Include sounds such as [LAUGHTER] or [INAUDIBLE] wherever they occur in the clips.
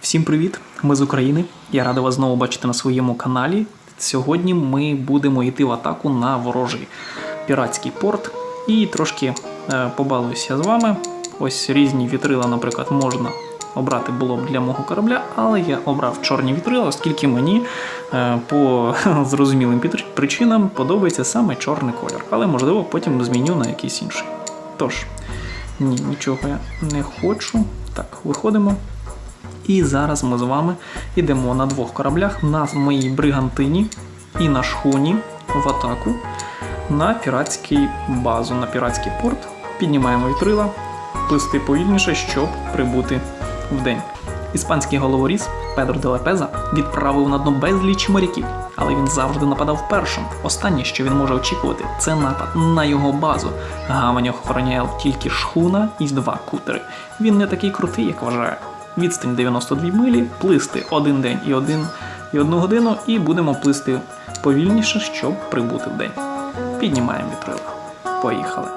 Всім привіт! Ми з України. Я радий вас знову бачити на своєму каналі. Сьогодні ми будемо йти в атаку на ворожий піратський порт і трошки е, побалуюся з вами. Ось різні вітрила, наприклад, можна обрати було б для мого корабля, але я обрав чорні вітрила, оскільки мені е, по [LAUGHS] зрозумілим причинам подобається саме чорний колір. Але можливо потім зміню на якийсь інший. Тож, ні, нічого я не хочу. Так, виходимо. І зараз ми з вами йдемо на двох кораблях на моїй бригантині і на шхуні в атаку на піратський базу, на піратський порт. Піднімаємо вітрила, плисти повільніше, щоб прибути в день. Іспанський головоріз Педро де Лепеза відправив на дно безліч моряків, але він завжди нападав першим. Останнє, що він може очікувати, це напад на його базу. Гавань охороняє тільки шхуна і два кутери. Він не такий крутий, як вважає. Відстань 92 милі, плисти один день і один і одну годину, і будемо плисти повільніше, щоб прибути в день. Піднімаємо вітрила. Поїхали.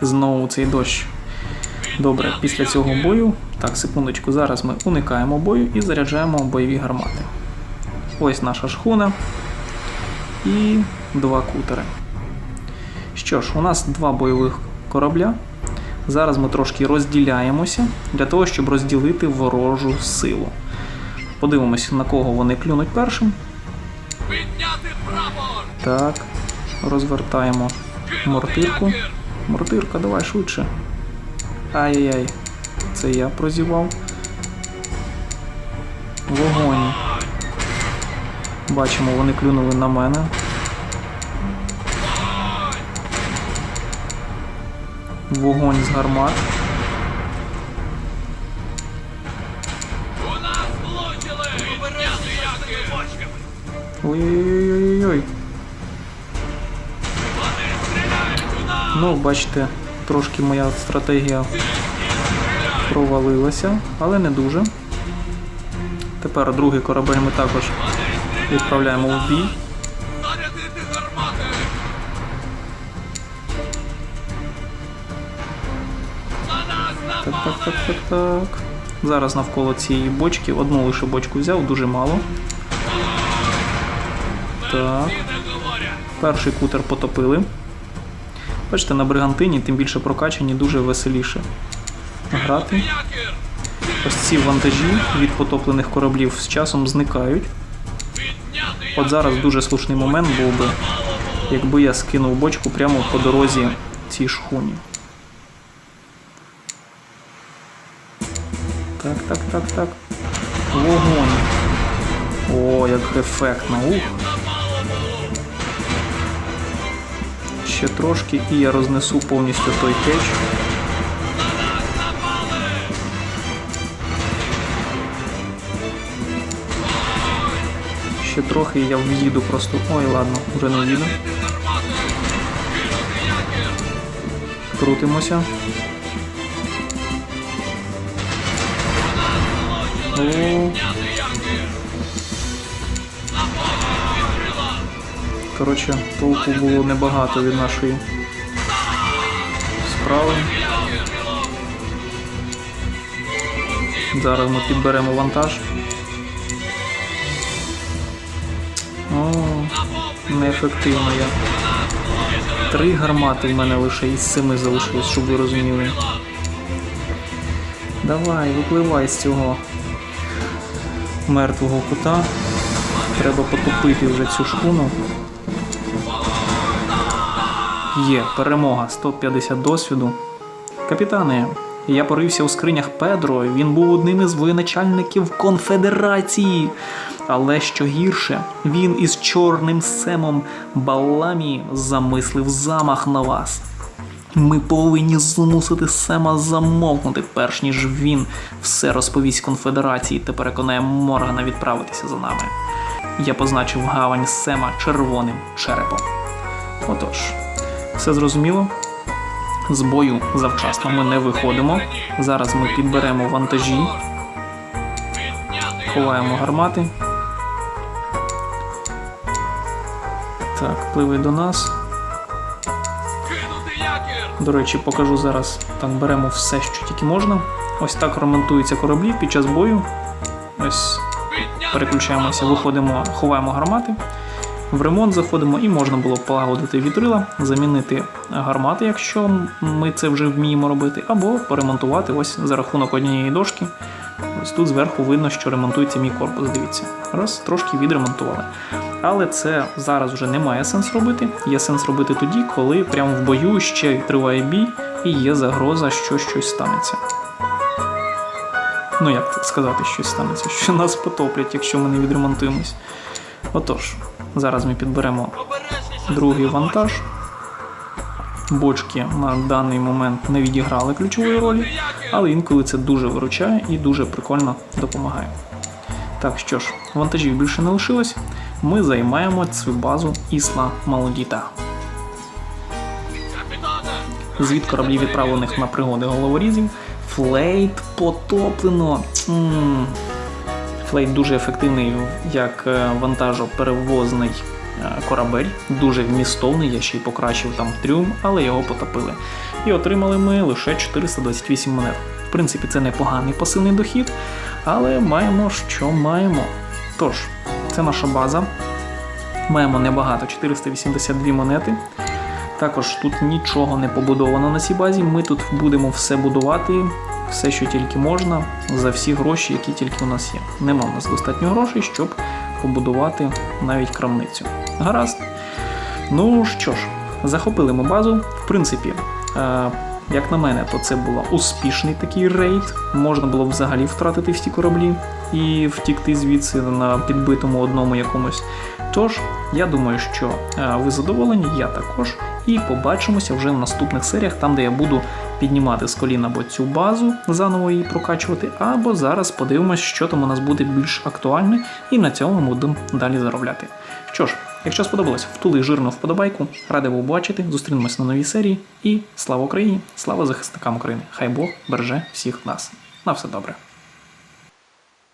Знову цей дощ. Добре, після цього бою. Так, секундочку, зараз ми уникаємо бою і заряджаємо бойові гармати. Ось наша шхуна і два кутери. Що ж, у нас два бойових корабля. Зараз ми трошки розділяємося для того, щоб розділити ворожу силу. Подивимося, на кого вони клюнуть першим. Так, розвертаємо мортирку. Мортирка, давай швидше. Ай-яй-яй. Це я прозівав. Вогонь. Бачимо, вони клюнули на мене. Вогонь з гармат. Ой-ой-ой-ой-ой. Ну, бачите, трошки моя стратегія провалилася, але не дуже. Тепер другий корабель ми також відправляємо в бій. Так, так, так, так. Зараз навколо цієї бочки одну лише бочку взяв, дуже мало. Так, перший кутер потопили. Бачите, на бригантині, тим більше прокачані, дуже веселіше грати. Ось ці вантажі від потоплених кораблів з часом зникають. От зараз дуже слушний момент був би, якби я скинув бочку прямо по дорозі цій шхуні. Так, так, так, так. Вогонь. О, як ефектно. Ух. Ще трошки і я рознесу повністю той кетч. Ще трохи і я в'їду просто. Ой, ладно, вже не їду. Крутимося. О. Коротше, толку було небагато від нашої справи. Зараз ми підберемо вантаж. О, неефективно я. Три гармати в мене лише із семи залишилось, щоб ви розуміли. Давай, випливай з цього мертвого кута. Треба потопити вже цю шхуну. Є, перемога, 150 досвіду. Капітане, я порився у скринях Педро. Він був одним із воєначальників конфедерації. Але що гірше, він із чорним семом Баламі замислив замах на вас. Ми повинні змусити Сема замовкнути, перш ніж він все розповість конфедерації та переконає Моргана відправитися за нами. Я позначив гавань Сема червоним черепом. Отож, все зрозуміло. З бою завчасно ми не виходимо. Зараз ми підберемо вантажі, ховаємо гармати. Так, пливи до нас. До речі, покажу зараз. Так, беремо все, що тільки можна. Ось так ремонтуються кораблі під час бою. Ось переключаємося, виходимо, ховаємо гармати. В ремонт заходимо і можна було полагодити вітрила, замінити гармати, якщо ми це вже вміємо робити, або поремонтувати ось за рахунок однієї дошки. Ось тут зверху видно, що ремонтується мій корпус. Дивіться. Раз, трошки відремонтували. Але це зараз вже не має сенсу робити. Є сенс робити тоді, коли прямо в бою ще триває бій і є загроза, що щось станеться. Ну як сказати, щось станеться, що нас потоплять, якщо ми не відремонтуємось. Отож, зараз ми підберемо другий вантаж. Бочки на даний момент не відіграли ключової ролі, але інколи це дуже виручає і дуже прикольно допомагає. Так що ж, вантажів більше не лишилось. Ми займаємо цю базу Ісла Малодіта. Звід кораблів відправлених на пригоди головорізів. Флейт потоплено. М. Флейт дуже ефективний як е, вантажоперевозний корабель, дуже вмістовний, я ще й покращив там трюм, але його потопили. І отримали ми лише 428 монет. В принципі, це непоганий пасивний дохід, але маємо, що маємо. Тож, це наша база. Маємо небагато 482 монети. Також тут нічого не побудовано на цій базі. Ми тут будемо все будувати, все, що тільки можна, за всі гроші, які тільки у нас є. Нема у нас достатньо грошей, щоб побудувати навіть крамницю. Гаразд. Ну що ж, захопили ми базу. В принципі, е, як на мене, то це був успішний такий рейд. Можна було взагалі втратити всі кораблі і втікти звідси на підбитому одному якомусь. Тож, я думаю, що е, ви задоволені, я також. І побачимося вже в наступних серіях, там, де я буду піднімати з колін або цю базу, заново її прокачувати, або зараз подивимось, що там у нас буде більш актуальне, і на цьому ми будемо далі заробляти. Що ж, якщо сподобалось, втули жирну вподобайку, радий був бачити, зустрінемось на новій серії. І слава Україні! Слава захисникам України! Хай Бог береже всіх нас. На все добре!